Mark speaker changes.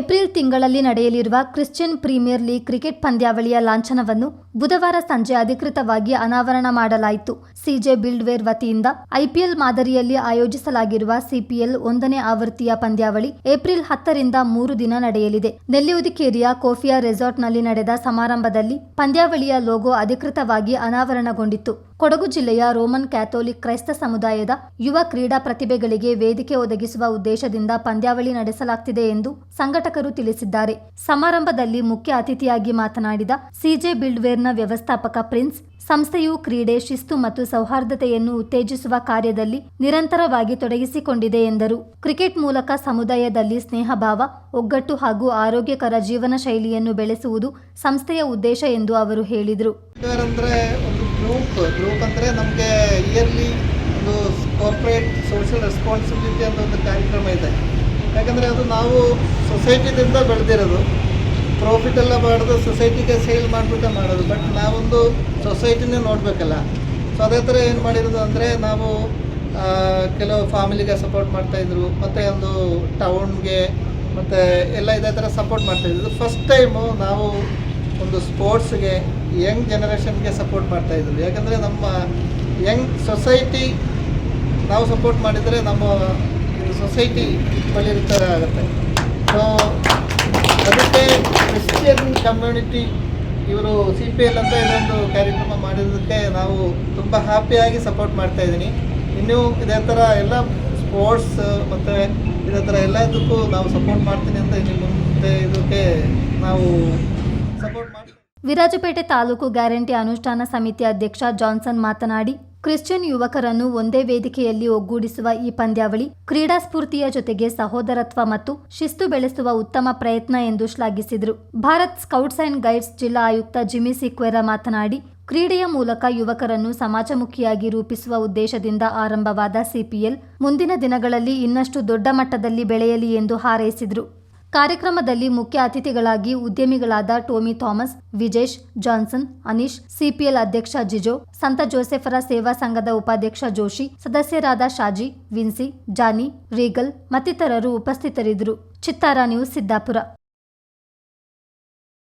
Speaker 1: April ತಿಂಗಳಲ್ಲಿ ನಡೆಯಲಿರುವ Christian premier league cricket ಪಂದ್ಯಾವಳಿಯ ಲಾಂಛನವನ್ನು ಬುಧವಾರ ಸಂಜೆ ಅಧಿಕೃತವಾಗಿ ಅನಾವರಣ ಮಾಡಲಾಯಿತು. ಸಿಜೆ ಬಿಲ್ಡ್ವೇರ್ ವತಿಯಿಂದ ಐಪಿಎಲ್ ಮಾದರಿಯಲ್ಲಿ ಆಯೋಜಿಸಲಾಗಿರುವ ಸಿಪಿಎಲ್ ಒಂದನೇ ಆವೃತ್ತಿಯ ಪಂದ್ಯಾವಳಿ ಏಪ್ರಿಲ್ ಹತ್ತರಿಂದ ಮೂರು ದಿನ ನಡೆಯಲಿದೆ. ನೆಲ್ಲಿಯುದಿಕೇರಿಯ ಕೋಫಿಯಾ ರೆಸಾರ್ಟ್ನಲ್ಲಿ ನಡೆದ ಸಮಾರಂಭದಲ್ಲಿ ಪಂದ್ಯಾವಳಿಯ ಲೋಗೋ ಅಧಿಕೃತವಾಗಿ ಅನಾವರಣಗೊಂಡಿತ್ತು. ಕೊಡಗು ಜಿಲ್ಲೆಯ ರೋಮನ್ ಕ್ಯಾಥೋಲಿಕ್ ಕ್ರೈಸ್ತ ಸಮುದಾಯದ ಯುವ ಕ್ರೀಡಾ ಪ್ರತಿಭೆಗಳಿಗೆ ವೇದಿಕೆ ಒದಗಿಸುವ ಉದ್ದೇಶದಿಂದ ಪಂದ್ಯಾವಳಿ ನಡೆಸಲಾಗುತ್ತಿದೆ ಎಂದು ಸಂಘಟಕರು ತಿಳಿಸಿದ್ದಾರೆ. ಸಮಾರಂಭದಲ್ಲಿ ಮುಖ್ಯ ಅತಿಥಿಯಾಗಿ ಮಾತನಾಡಿದ ಸಿಜೆ ಬಿಲ್ಡ್ವೇರ್ನ ವ್ಯವಸ್ಥಾಪಕ ಪ್ರಿನ್ಸ್, ಸಂಸ್ಥೆಯು ಕ್ರೀಡೆ, ಶಿಸ್ತು ಮತ್ತು ಸೌಹಾರ್ದತೆಯನ್ನು ಉತ್ತೇಜಿಸುವ ಕಾರ್ಯದಲ್ಲಿ ನಿರಂತರವಾಗಿ ತೊಡಗಿಸಿಕೊಂಡಿದೆ ಎಂದರು. ಕ್ರಿಕೆಟ್ ಮೂಲಕ ಸಮುದಾಯದಲ್ಲಿ ಸ್ನೇಹಭಾವ, ಒಗ್ಗಟ್ಟು ಹಾಗೂ ಆರೋಗ್ಯಕರ ಜೀವನ ಶೈಲಿಯನ್ನು ಬೆಳೆಸುವುದು ಸಂಸ್ಥೆಯ ಉದ್ದೇಶ ಎಂದು ಅವರು ಹೇಳಿದರು.
Speaker 2: ಕಾರ್ಯಕ್ರಮ ಇದೆ. ಯಾಕಂದರೆ ಅದು ನಾವು ಸೊಸೈಟಿದಿಂದ ಬೆಳೆದಿರೋದು. ಪ್ರಾಫಿಟ್ ಎಲ್ಲ ಮಾಡೋದು ಸೊಸೈಟಿಗೆ ಸೇಲ್ ಮಾಡಿಬಿಟ್ಟೆ ಮಾಡೋದು. ಬಟ್ ನಾವೊಂದು ಸೊಸೈಟಿನೇ ನೋಡಬೇಕಲ್ಲ. ಸೊ ಅದೇ ಥರ ಏನು ಮಾಡಿರೋದು ಅಂದರೆ ನಾವು ಕೆಲವು ಫ್ಯಾಮಿಲಿಗೆ ಸಪೋರ್ಟ್ ಮಾಡ್ತಾಯಿದ್ರು ಮತ್ತು ಒಂದು ಟೌನ್ಗೆ ಮತ್ತು ಎಲ್ಲ ಇದೇ ಥರ ಸಪೋರ್ಟ್ ಮಾಡ್ತಾಯಿದ್ರು ಫಸ್ಟ್ ಟೈಮು ನಾವು ಒಂದು ಸ್ಪೋರ್ಟ್ಸ್ಗೆ ಯಂಗ್ ಜನರೇಷನ್ಗೆ ಸಪೋರ್ಟ್ ಮಾಡ್ತಾಯಿದ್ರು ಯಾಕಂದರೆ ನಮ್ಮ ಯಂಗ್ ಸೊಸೈಟಿ ನಾವು ಸಪೋರ್ಟ್ ಮಾಡಿದರೆ ನಮ್ಮ ಸೊಸೈಟಿ ಥರ ಆಗುತ್ತೆ ಸೊ ಅದಕ್ಕೆ ಕ್ರಿಶ್ಚಿಯನ್ ಕಮ್ಯುನಿಟಿ ಇವರು ಸಿ ಪಿ ಎಲ್ ಅಂತ ಇದೊಂದು ಕಾರ್ಯಕ್ರಮ ಮಾಡಿರೋದಕ್ಕೆ ನಾವು ತುಂಬ ಹ್ಯಾಪಿಯಾಗಿ ಸಪೋರ್ಟ್ ಮಾಡ್ತಾ ಇದ್ದೀನಿ. ಇನ್ನೂ ಇದೇ ಥರ ಎಲ್ಲ ಸ್ಪೋರ್ಟ್ಸ್ ಮತ್ತು ಇದೇ ಥರ ಎಲ್ಲದಕ್ಕೂ ನಾವು ಸಪೋರ್ಟ್ ಮಾಡ್ತೀನಿ ಅಂತ ಇನ್ನು ಮುಂದೆ ಇದಕ್ಕೆ ನಾವು ಸಪೋರ್ಟ್ ಮಾಡ್ತೀವಿ.
Speaker 1: ವಿರಾಜಪೇಟೆ ತಾಲೂಕು ಗ್ಯಾರಂಟಿ ಅನುಷ್ಠಾನ ಸಮಿತಿ ಅಧ್ಯಕ್ಷ ಜಾನ್ಸನ್ ಮಾತನಾಡಿ ಕ್ರಿಶ್ಚಿಯನ್ ಯುವಕರನ್ನು ಒಂದೇ ವೇದಿಕೆಯಲ್ಲಿ ಒಗ್ಗೂಡಿಸುವ ಈ ಪಂದ್ಯಾವಳಿ ಕ್ರೀಡಾ ಸ್ಫೂರ್ತಿಯ ಜೊತೆಗೆ ಸಹೋದರತ್ವ ಮತ್ತು ಶಿಸ್ತು ಬೆಳೆಸುವ ಉತ್ತಮ ಪ್ರಯತ್ನ ಎಂದು ಶ್ಲಾಘಿಸಿದರು. ಭಾರತ್ ಸ್ಕೌಟ್ಸ್ ಅಂಡ್ ಗೈಡ್ಸ್ ಜಿಲ್ಲಾ ಆಯುಕ್ತ ಜಿಮ್ಮಿ ಸಿಕ್ವೆರಾ ಮಾತನಾಡಿ, ಕ್ರೀಡೆಯ ಮೂಲಕ ಯುವಕರನ್ನು ಸಮಾಜಮುಖಿಯಾಗಿ ರೂಪಿಸುವ ಉದ್ದೇಶದಿಂದ ಆರಂಭವಾದ ಸಿಪಿಎಲ್ ಮುಂದಿನ ದಿನಗಳಲ್ಲಿ ಇನ್ನಷ್ಟು ದೊಡ್ಡ ಮಟ್ಟದಲ್ಲಿ ಬೆಳೆಯಲಿ ಎಂದು ಹಾರೈಸಿದರು. ಕಾರ್ಯಕ್ರಮದಲ್ಲಿ ಮುಖ್ಯ ಅತಿಥಿಗಳಾಗಿ ಉದ್ಯಮಿಗಳಾದ to me Thomas, Vijesh, Johnson, Aneesh, CPL ಅಧ್ಯಕ್ಷ ಜಿಜೋ, ಸಂತ ಜೋಸೆಫರ ಸೇವಾ ಸಂಘದ ಉಪಾಧ್ಯಕ್ಷ ಜೋಶಿ, ಸದಸ್ಯರಾದ ಶಾಜಿ, ವಿನ್ಸಿ, ಜಾನಿ, ರೀಗಲ್ ಮತ್ತಿತರರು ಉಪಸ್ಥಿತರಿದ್ದರು. ಚಿತ್ತಾರ ನ್ಯೂಸ್ ಸಿದ್ದಾಪುರ.